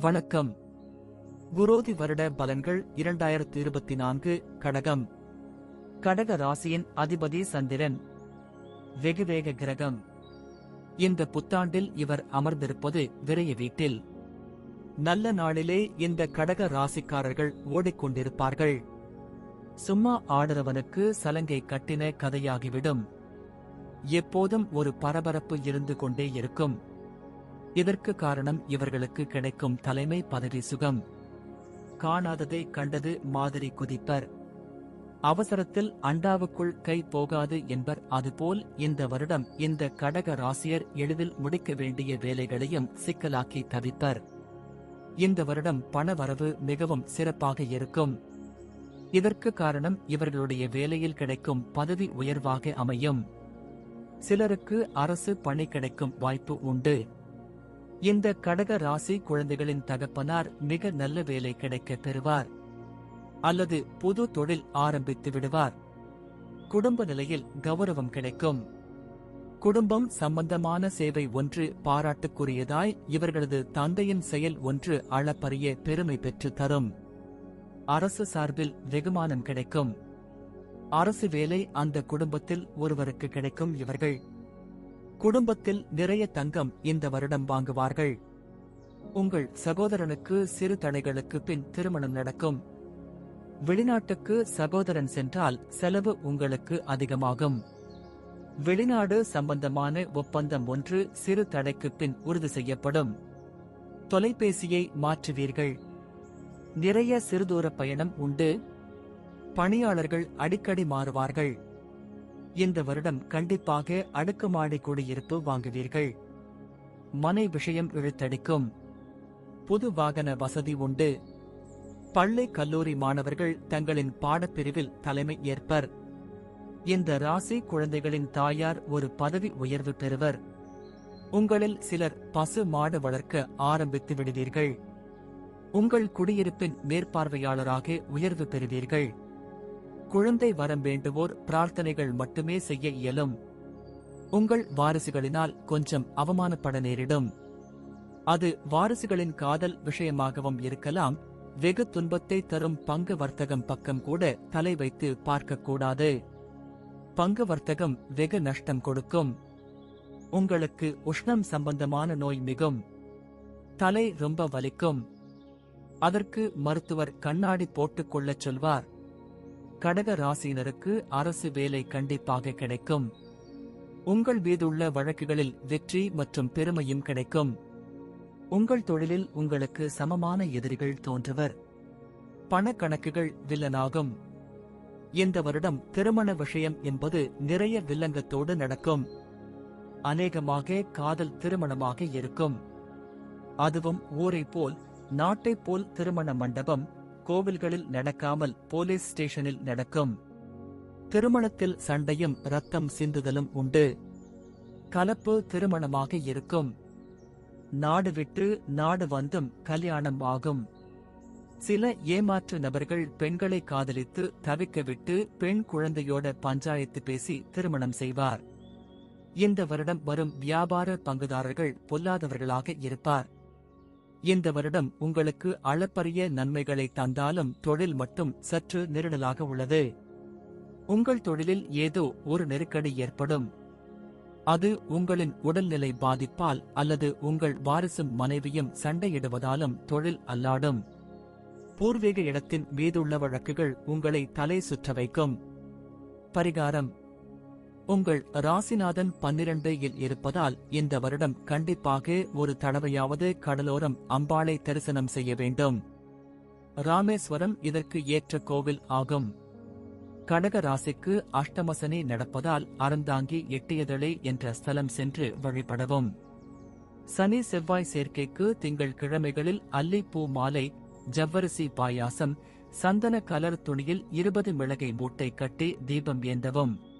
வணக்கம். குரோதி வருட பலன்கள் இரண்டாயிரத்தி இருபத்தி நான்கு கடகம். கடக ராசியின் அதிபதி சந்திரன். வெகுவேக கிரகம். இந்த புத்தாண்டில் இவர் அமர்ந்திருப்பது விரைய வீட்டில். நல்ல நாளிலே இந்த கடக ராசிக்காரர்கள் ஓடிக்கொண்டிருப்பார்கள். சும்மா ஆடுறவனுக்கு சலங்கை கட்டின கதையாகிவிடும். எப்போதும் ஒரு பரபரப்பு இருந்து கொண்டே இருக்கும். இதற்கு காரணம் இவர்களுக்கு கிடைக்கும் தலைமை பதவி சுகம். காணாததை கண்டது மாதிரி குதிப்பர். அவசரத்தில் அண்டாவுக்குள் கை போகாது என்பர். அதுபோல் இந்த வருடம் இந்த கடக ராசியர் எளிதில் முடிக்க வேண்டிய வேலைகளையும் சிக்கலாக்கி தவிப்பர். இந்த வருடம் பண வரவு மிகவும் சிறப்பாக இருக்கும். இதற்கு காரணம் இவர்களுடைய வேலையில் கிடைக்கும் பதவி உயர்வாக அமையும். சிலருக்கு அரசு பணி கிடைக்கும் வாய்ப்பு உண்டு. இந்த கடக ராசி குழந்தைகளின் தகப்பனார் மிக நல்ல வேலை கிடைக்க பெறுவார். அல்லது புது தொழில் ஆரம்பித்து விடுவார். குடும்ப நிலையில் கௌரவம் கிடைக்கும். குடும்பம் சம்பந்தமான சேவை ஒன்று பாராட்டுக்குரியதாய் இவர்களது தந்தையின் செயல் ஒன்று அளப்பரிய பெருமை பெற்று தரும். அரசு சார்பில் வெகுமானம் கிடைக்கும். அரசு வேலை அந்த குடும்பத்தில் ஒருவருக்கு கிடைக்கும் இவர்கள். குடும்பத்தில் நிறைய தங்கம் இந்த வருடம் வாங்குவார்கள். உங்கள் சகோதரனுக்கு சிறு தடைகளுக்கு பின் திருமணம் நடக்கும். வெளிநாட்டுக்கு சகோதரன் சென்றால் செலவு உங்களுக்கு அதிகமாகும். வெளிநாடு சம்பந்தமான ஒப்பந்தம் ஒன்று சிறு தடைக்கு பின் உறுதி செய்யப்படும். தொலைபேசியை மாற்றுவீர்கள். நிறைய சிறுதூர பயணம் உண்டு. பணியாளர்கள் அடிக்கடி மாறுவார்கள். இந்த வருடம் கண்டிப்பாக அடுக்குமாடி குடியிருப்பு வாங்குவீர்கள். மனை விஷயம் இழுத்தடிக்கும். புது வாகன வசதி உண்டு. பள்ளி கல்லூரி மாணவர்கள் தங்களின் பாடப்பிரிவில் தலைமை ஏற்பர். இந்த ராசி குழந்தைகளின் தாயார் ஒரு பதவி உயர்வு பெறுவர். உங்களில் சிலர் பசு மாடு வளர்க்க ஆரம்பித்து விடுவீர்கள். உங்கள் குடியிருப்பின் மேற்பார்வையாளராக உயர்வு பெறுவீர்கள். குழந்தை வரம் வேண்டுவோர் பிரார்த்தனைகள் மட்டுமே செய்ய இயலும். உங்கள் வாரிசுகளினால் கொஞ்சம் அவமானப்பட நேரிடும். அது வாரிசுகளின் காதல் விஷயமாகவும் இருக்கலாம். வெகு துன்பத்தை தரும் பங்கு வர்த்தகம் பக்கம் கூட தலை வைத்து பார்க்கக்கூடாது. பங்கு வர்த்தகம் வெகு நஷ்டம் கொடுக்கும். உங்களுக்கு உஷ்ணம் சம்பந்தமான நோய் மிகும். தலை ரொம்ப வலிக்கும். அதற்கு மருத்துவர் கண்ணாடி போட்டுக் கொள்ளச் சொல்வார். கடக ராசியினருக்கு அரசு வேலை கண்டிப்பாக கிடைக்கும். உங்கள் மீதுள்ள வழக்குகளில் வெற்றி மற்றும் பெருமையும் கிடைக்கும். உங்கள் தொழிலில் உங்களுக்கு சமமான எதிரிகள் தோன்றுவர். பணக்கணக்குகள் வில்லனாகும். இந்த வருடம் திருமண விஷயம் என்பது நிறைய வில்லங்கத்தோடு நடக்கும். அநேகமாக காதல் திருமணமாக இருக்கும். அதுவும் ஊரைப் போல் நாட்டைப் போல் திருமண மண்டபம் கோவில்களில் நடக்காமல் போலீஸ் ஸ்டேஷனில் நடக்கும். திருமணத்தில் சண்டையும் ரத்தம் சிந்துதலும் உண்டு. கலப்பு திருமணமாக இருக்கும். நாடு விட்டு நாடு வந்தும் கல்யாணம் ஆகும். சில ஏமாற்று நபர்கள் பெண்களை காதலித்து தவிக்க விட்டு பெண் குழந்தையோட பஞ்சாயத்து பேசி திருமணம் செய்வார். இந்த வருடம் வரும் வியாபார பங்குதாரர்கள் பொல்லாதவர்களாக இருப்பார். இந்த வருடம் உங்களுக்கு அளப்பரிய நன்மைகளை தந்தாலும் தொழில் மட்டும் சற்று நெருடலாக உள்ளது. உங்கள் தொழிலில் ஏதோ ஒரு நெருக்கடி ஏற்படும். அது உங்களின் உடல்நிலை பாதிப்பால் அல்லது உங்கள் வாரிசும் மனைவியும் சண்டையிடுவதாலும் தொழில் அல்லாடும். பூர்வீக இடத்தின் மீதுள்ள வழக்குகள் உங்களை தலை சுற்ற வைக்கும். பரிகாரம் உங்கள் ராசிநாதன் பன்னிரண்டு இல் இருப்பதால் இந்த வருடம் கண்டிப்பாக ஒரு தடவையாவது கடலோரம் அம்பாளை தரிசனம் செய்ய வேண்டும். ராமேஸ்வரம் இதற்கு ஏற்ற கோவில் ஆகும். கடக ராசிக்கு அஷ்டமசனி நடப்பதால் அறந்தாங்கி எட்டியதளை என்ற ஸ்தலம் சென்று வழிபடவும். சனி செவ்வாய் சேர்க்கைக்கு திங்கள் கிழமைகளில் அல்லிப்பூ மாலை ஜவ்வரிசி பாயாசம் சந்தன கலர் துணியில் இருபது மிளகை மூட்டை கட்டி தீபம் ஏந்தவும்.